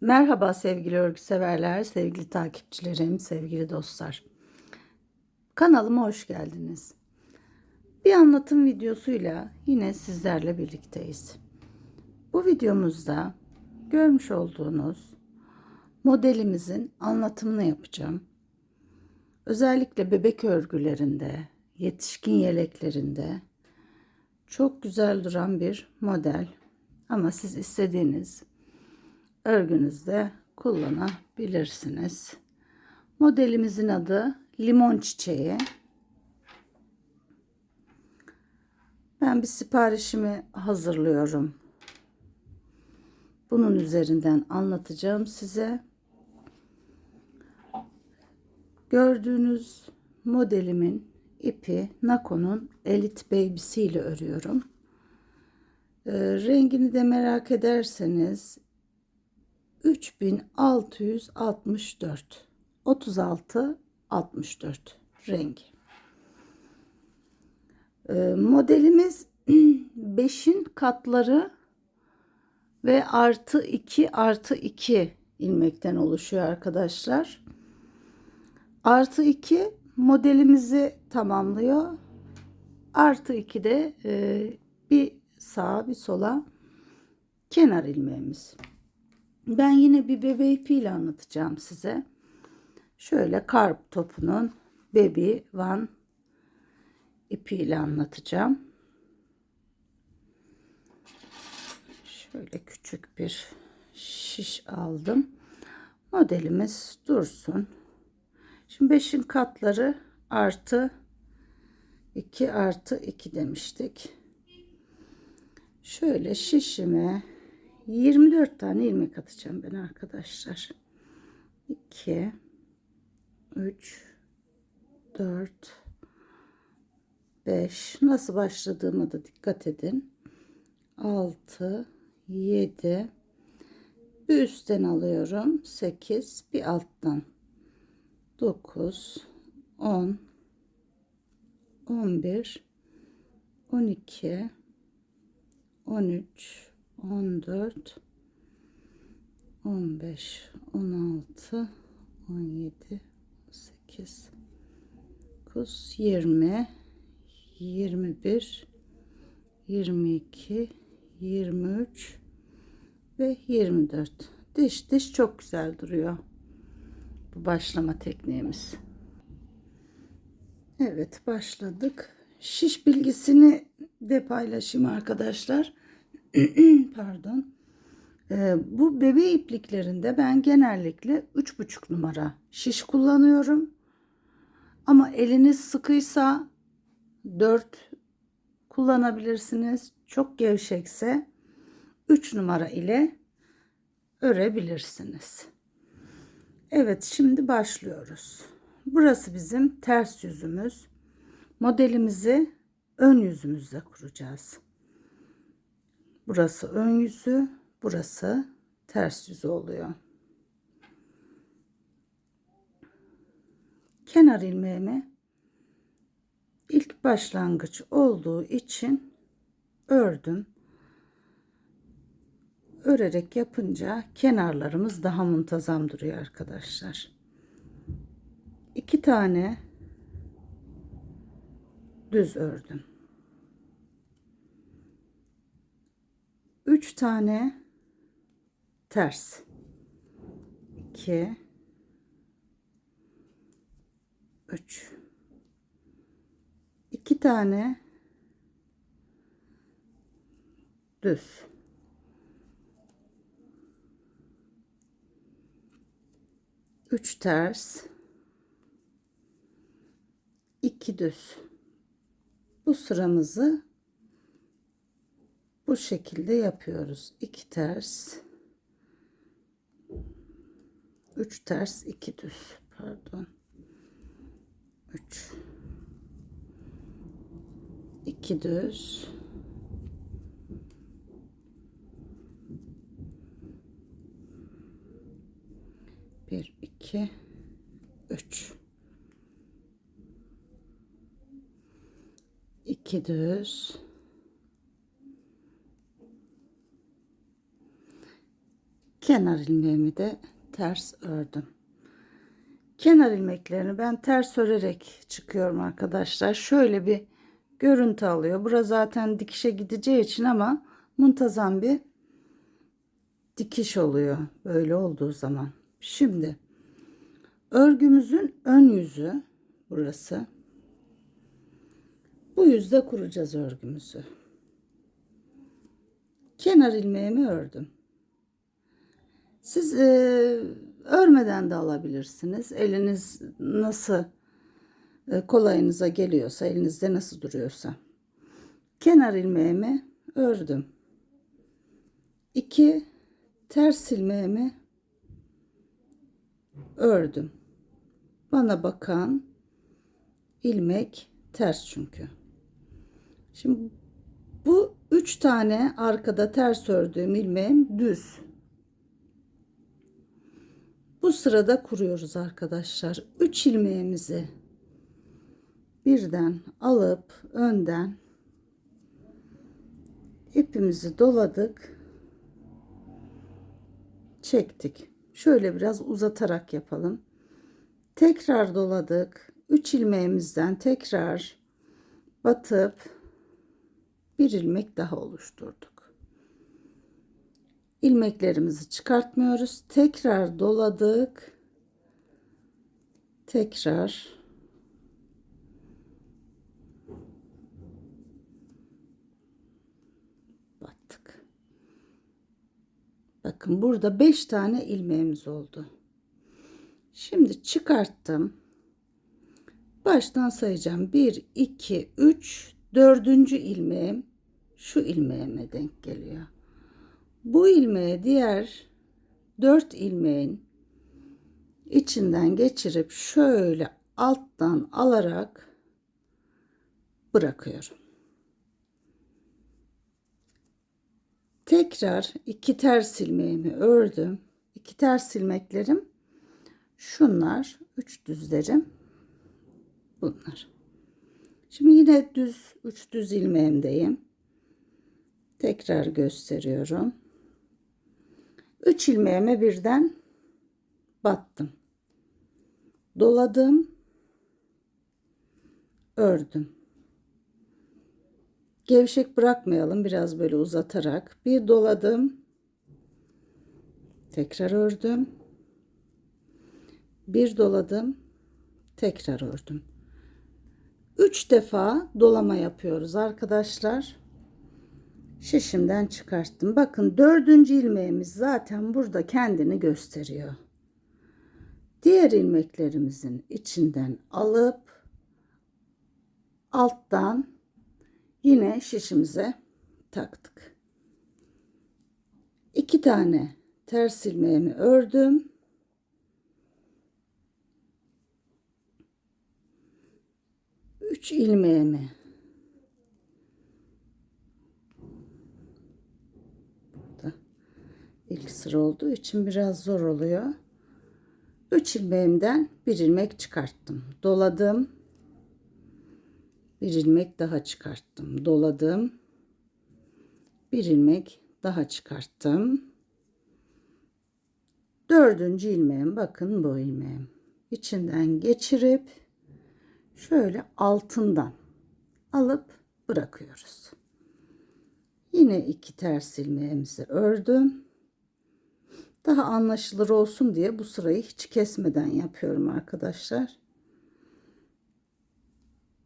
Merhaba sevgili örgü severler, sevgili takipçilerim, sevgili dostlar. Kanalıma hoş geldiniz. Bir anlatım videosuyla yine sizlerle birlikteyiz. Bu videomuzda görmüş olduğunuz modelimizin anlatımını yapacağım. Özellikle bebek örgülerinde, yetişkin yeleklerinde çok güzel duran bir model. Ama siz istediğiniz örgünüzde kullanabilirsiniz. Modelimizin adı limon çiçeği. Ben bir siparişimi hazırlıyorum. Bunun üzerinden anlatacağım size. Gördüğünüz modelimin ipi Nako'nun Elite Baby'si ile örüyorum. E, rengini de merak ederseniz 3664 36 64 rengi. E, modelimiz 5'in katları ve artı 2 artı 2 ilmekten oluşuyor arkadaşlar. Artı 2 modelimizi tamamlıyor. Artı 2 de e, bir sağa bir sola kenar ilmeğimiz. Ben yine bir bebe ipiyle anlatacağım size. Şöyle karp topunun baby one ipiyle anlatacağım. Şöyle küçük bir şiş aldım. Modelimiz dursun. Şimdi 5'in katları artı 2 artı 2 demiştik. Şöyle şişime 24 tane ilmek atacağım ben arkadaşlar. 2 3 4 5 nasıl başladığıma da dikkat edin. 6 7 bir üstten alıyorum. 8 bir alttan. 9 10 11 12 13 14 15 16 17 18 9 20 21 22 23 ve 24 diş diş çok güzel duruyor. Bu başlama tekniğimiz. Evet başladık. Şiş bilgisini de paylaşayım arkadaşlar pardon. Ee, bu bebe ipliklerinde ben genellikle 3,5 numara şiş kullanıyorum. Ama eliniz sıkıysa 4 kullanabilirsiniz. Çok gevşekse 3 numara ile örebilirsiniz. Evet şimdi başlıyoruz. Burası bizim ters yüzümüz. Modelimizi ön yüzümüzle kuracağız. Burası ön yüzü, burası ters yüzü oluyor. Kenar ilmeğimi ilk başlangıç olduğu için ördüm. Örerek yapınca kenarlarımız daha muntazam duruyor arkadaşlar. İki tane düz ördüm. 3 tane ters. 2 3 2 tane düz. Üç ters. İki düz. Bu sıramızı bu şekilde yapıyoruz. 2 ters. 3 ters 2 düz. Pardon. 3 2 düz. Bir iki üç. İki düz Kenar ilmeğimi de ters ördüm. Kenar ilmeklerini ben ters örerek çıkıyorum arkadaşlar. Şöyle bir görüntü alıyor. Bura zaten dikişe gideceği için ama muntazam bir dikiş oluyor böyle olduğu zaman. Şimdi örgümüzün ön yüzü burası. Bu yüzde kuracağız örgümüzü. Kenar ilmeğimi ördüm. Siz e, örmeden de alabilirsiniz. Eliniz nasıl e, kolayınıza geliyorsa, elinizde nasıl duruyorsa. Kenar ilmeğimi ördüm. 2 ters ilmeğimi ördüm. Bana bakan ilmek ters çünkü. Şimdi bu üç tane arkada ters ördüğüm ilmeğim düz. Bu sırada kuruyoruz arkadaşlar. 3 ilmeğimizi birden alıp önden ipimizi doladık. Çektik. Şöyle biraz uzatarak yapalım. Tekrar doladık. 3 ilmeğimizden tekrar batıp bir ilmek daha oluşturduk. İlmeklerimizi çıkartmıyoruz. Tekrar doladık. Tekrar battık. Bakın burada 5 tane ilmeğimiz oldu. Şimdi çıkarttım. Baştan sayacağım. 1 2 3 dördüncü ilmeğim şu ilmeğime denk geliyor. Bu ilmeği diğer dört ilmeğin içinden geçirip şöyle alttan alarak bırakıyorum. Tekrar iki ters ilmeğimi ördüm. İki ters ilmeklerim şunlar, üç düzlerim bunlar. Şimdi yine düz üç düz ilmeğimdeyim. Tekrar gösteriyorum. 3 ilmeğime birden battım. Doladım. Ördüm. Gevşek bırakmayalım. Biraz böyle uzatarak. Bir doladım. Tekrar ördüm. Bir doladım. Tekrar ördüm. 3 defa dolama yapıyoruz arkadaşlar. Şişimden çıkarttım. Bakın dördüncü ilmeğimiz zaten burada kendini gösteriyor. Diğer ilmeklerimizin içinden alıp alttan yine şişimize taktık. İki tane ters ilmeğimi ördüm. Üç ilmeğimi ilk sıra olduğu için biraz zor oluyor. 3 ilmeğimden bir ilmek çıkarttım. Doladım. Bir ilmek daha çıkarttım. Doladım. Bir ilmek daha çıkarttım. Dördüncü ilmeğim bakın bu ilmeğim. İçinden geçirip şöyle altından alıp bırakıyoruz. Yine iki ters ilmeğimizi ördüm. Daha anlaşılır olsun diye bu sırayı hiç kesmeden yapıyorum arkadaşlar.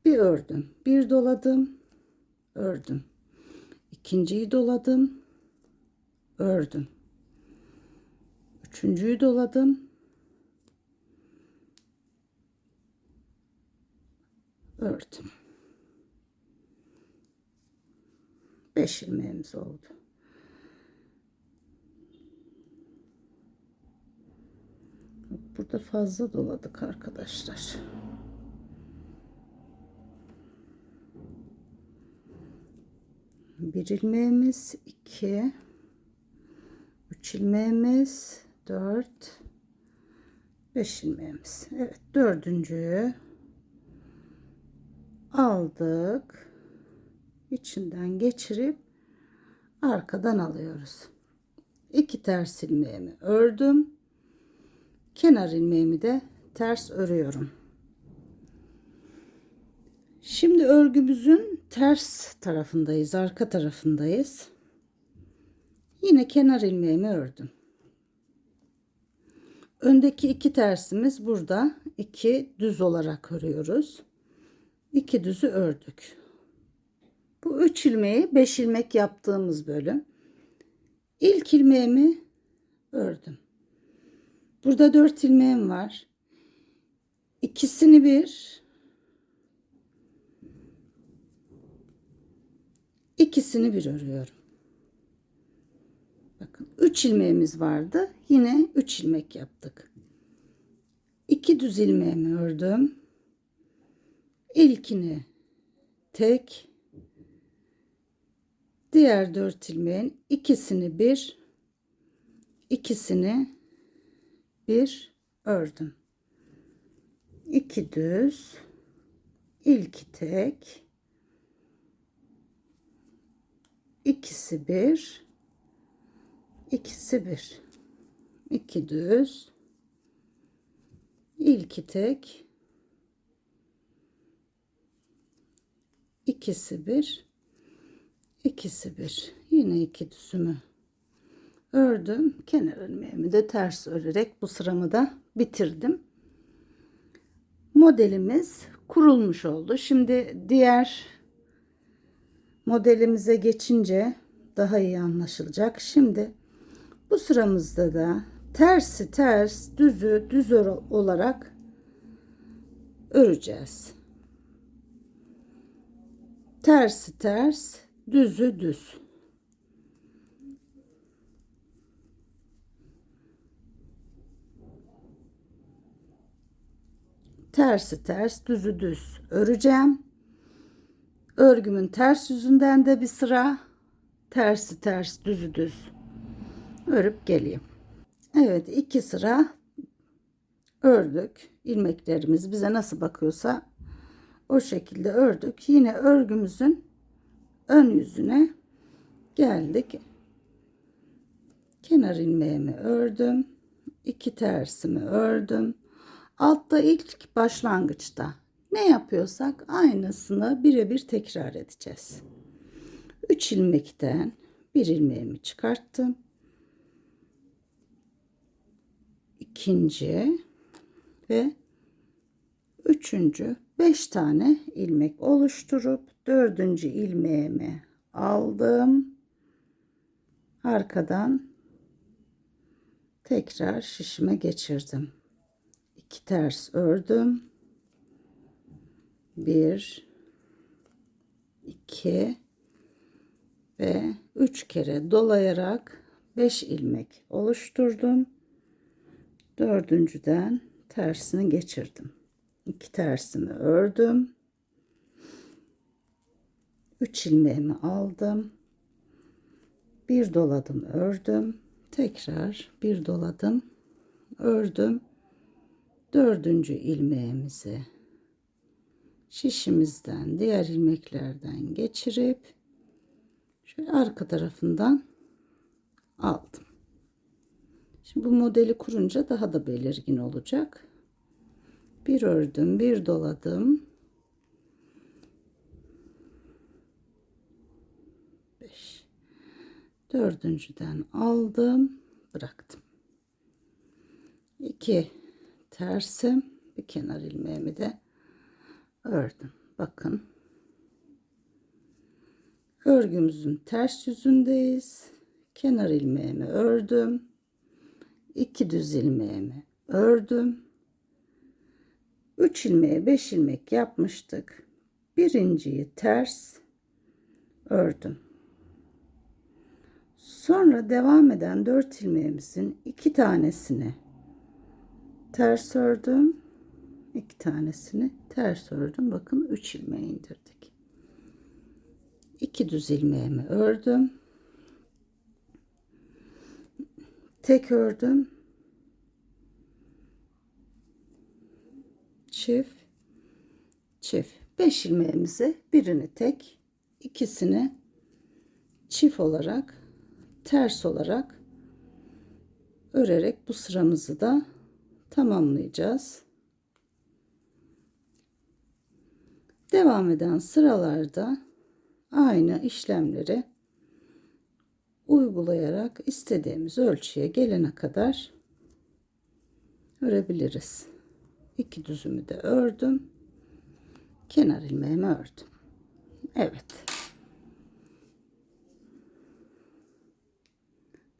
Bir ördüm, bir doladım, ördüm. İkinciyi doladım, ördüm. Üçüncüyü doladım. Ördüm. Beş ilmeğimiz oldu. Burada fazla doladık arkadaşlar. Bir ilmeğimiz, iki, üç ilmeğimiz, dört, beş ilmeğimiz. Evet, dördüncüyü aldık. İçinden geçirip arkadan alıyoruz. iki ters ilmeğimi ördüm. Kenar ilmeğimi de ters örüyorum. Şimdi örgümüzün ters tarafındayız, arka tarafındayız. Yine kenar ilmeğimi ördüm. Öndeki iki tersimiz burada. iki düz olarak örüyoruz. İki düzü ördük. Bu üç ilmeği beş ilmek yaptığımız bölüm. İlk ilmeğimi ördüm. Burada dört ilmeğim var. İkisini bir, ikisini bir örüyorum. Bakın 3 ilmeğimiz vardı. Yine 3 ilmek yaptık. 2 düz ilmeğimi ördüm. İlkini tek diğer 4 ilmeğin ikisini bir ikisini bir ördüm. 2 düz ilki tek. İkisi bir ikisi bir. İki düz ilki tek. İkisi bir ikisi bir. Yine iki düzümü ördüm kenar ilmeğimi de ters örerek bu sıramı da bitirdim modelimiz kurulmuş oldu şimdi diğer modelimize geçince daha iyi anlaşılacak şimdi bu sıramızda da tersi ters, düzü düz olarak öreceğiz. Tersi ters, düzü düz. Tersi ters, düzü düz öreceğim. Örgümün ters yüzünden de bir sıra tersi ters, düzü düz örüp geleyim. Evet iki sıra ördük. ilmeklerimiz bize nasıl bakıyorsa o şekilde ördük. Yine örgümüzün ön yüzüne geldik. Kenar ilmeğimi ördüm. iki tersimi ördüm. Altta ilk başlangıçta ne yapıyorsak aynısını birebir tekrar edeceğiz. 3 ilmekten bir ilmeğimi çıkarttım. ikinci ve üçüncü beş tane ilmek oluşturup dördüncü ilmeğimi aldım. Arkadan tekrar şişime geçirdim. İki ters ördüm. Bir, iki ve üç kere dolayarak beş ilmek oluşturdum dördüncüden tersini geçirdim. İki tersimi ördüm. Üç ilmeğimi aldım. Bir doladım, ördüm. Tekrar bir doladım, ördüm. Dördüncü ilmeğimizi şişimizden diğer ilmeklerden geçirip şöyle arka tarafından aldım. Şimdi bu modeli kurunca daha da belirgin olacak. Bir ördüm, bir doladım. 5 Dördüncüden aldım, bıraktım. 2 tersim, bir kenar ilmeğimi de ördüm. Bakın. Örgümüzün ters yüzündeyiz. Kenar ilmeğimi ördüm 2 düz ilmeğimi ördüm. 3 ilmeğe 5 ilmek yapmıştık. Birinciyi ters ördüm. Sonra devam eden 4 ilmeğimizin iki tanesini ters ördüm. iki tanesini ters ördüm. Bakın 3 ilmeği indirdik. 2 düz ilmeğimi ördüm. tek ördüm çift çift 5 ilmeğimizi birini tek ikisini çift olarak ters olarak örerek bu sıramızı da tamamlayacağız. Devam eden sıralarda aynı işlemleri uygulayarak istediğimiz ölçüye gelene kadar örebiliriz. İki düzümü de ördüm. Kenar ilmeğimi ördüm. Evet.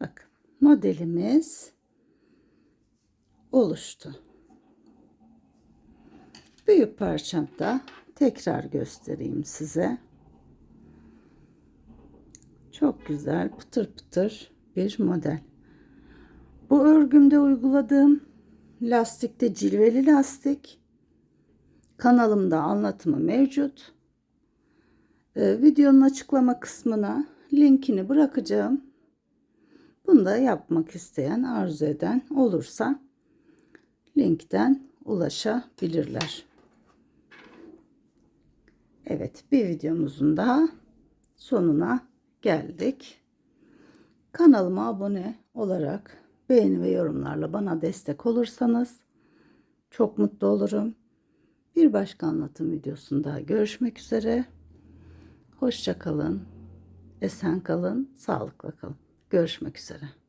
Bakın modelimiz oluştu. Büyük parçamda tekrar göstereyim size. Çok güzel pıtır pıtır bir model. Bu örgümde uyguladığım lastikte cilveli lastik. Kanalımda anlatımı mevcut. Ee, videonun açıklama kısmına linkini bırakacağım. Bunu da yapmak isteyen, arzu eden olursa linkten ulaşabilirler. Evet, bir videomuzun daha sonuna geldik. Kanalıma abone olarak beğeni ve yorumlarla bana destek olursanız çok mutlu olurum. Bir başka anlatım videosunda görüşmek üzere. Hoşça kalın, esen kalın, sağlıkla kalın. Görüşmek üzere.